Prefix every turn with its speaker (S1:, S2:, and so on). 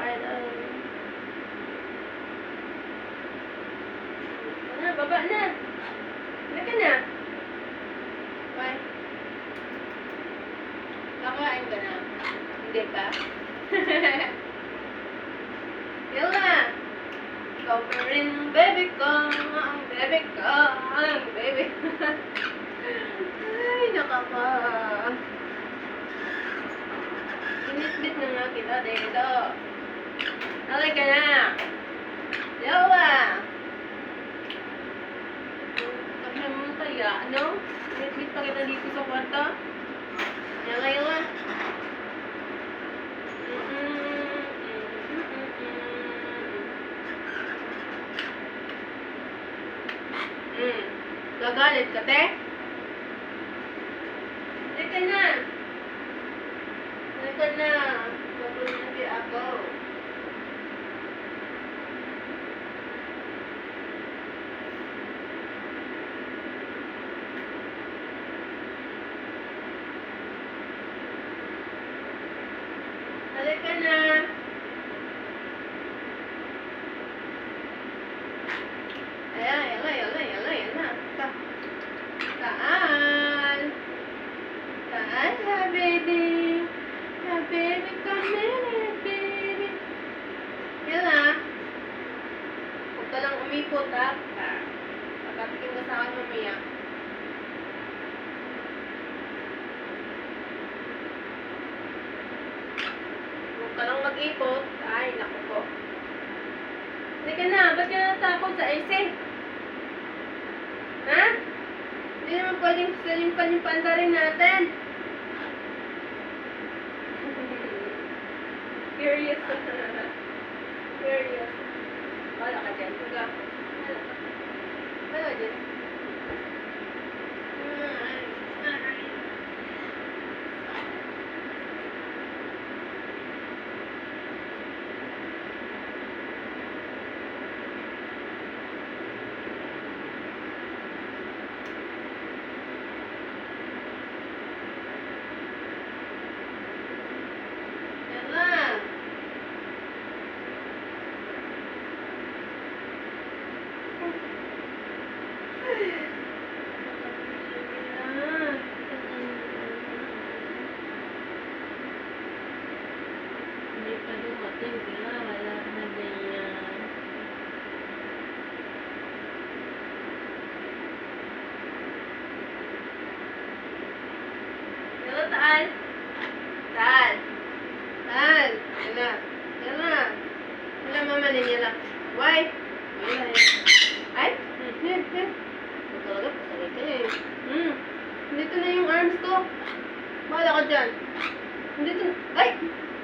S1: part of... Na, baba na. Halika na. Why? Kakain ka na. Hindi pa. Yala! Ikaw pa rin ang baby ko, ang baby ko, ang baby. Ay, nakaka. Initbit na nga kita dito. Halika na. Yawa! Sabi mo kaya, ano? Initbit pa kita dito sa kwarto? Yawa, yawa. Mm. Gagalit ka, te? Halika na. Halika na. Mabunuti ako. Halika na. Ayan, ayan, ayan, ayan, ayan na. Ta. Taan. Taan ha, baby. Ha, baby, come here, baby. Yan na. Huwag ka lang umipot, ha? Ah, Pagkatikin ka sa akin mamaya. Ka mag-ipot. Ay, naku po. Hindi ka na. Ba't ka natakot sa AC? Ha? Hindi naman pwedeng salimpan yung pandarin natin. Curious. Curious. Wala ka dyan. Wala ka. Wala ka dyan. Ay, ay. Yan lang.
S2: Hindi pa dumating sila, wala na ganyan.
S1: Hello, Tal. Tal. Tal. Yan na. Yan na. Wala, mama niya lang. Why? Wala yan. Ay? Hmm, hmm, hmm. Ito talaga, pasakit ka eh. Hmm. Dito na yung arms ko. Bahala ka dyan. Dito. Ay! Apay ko!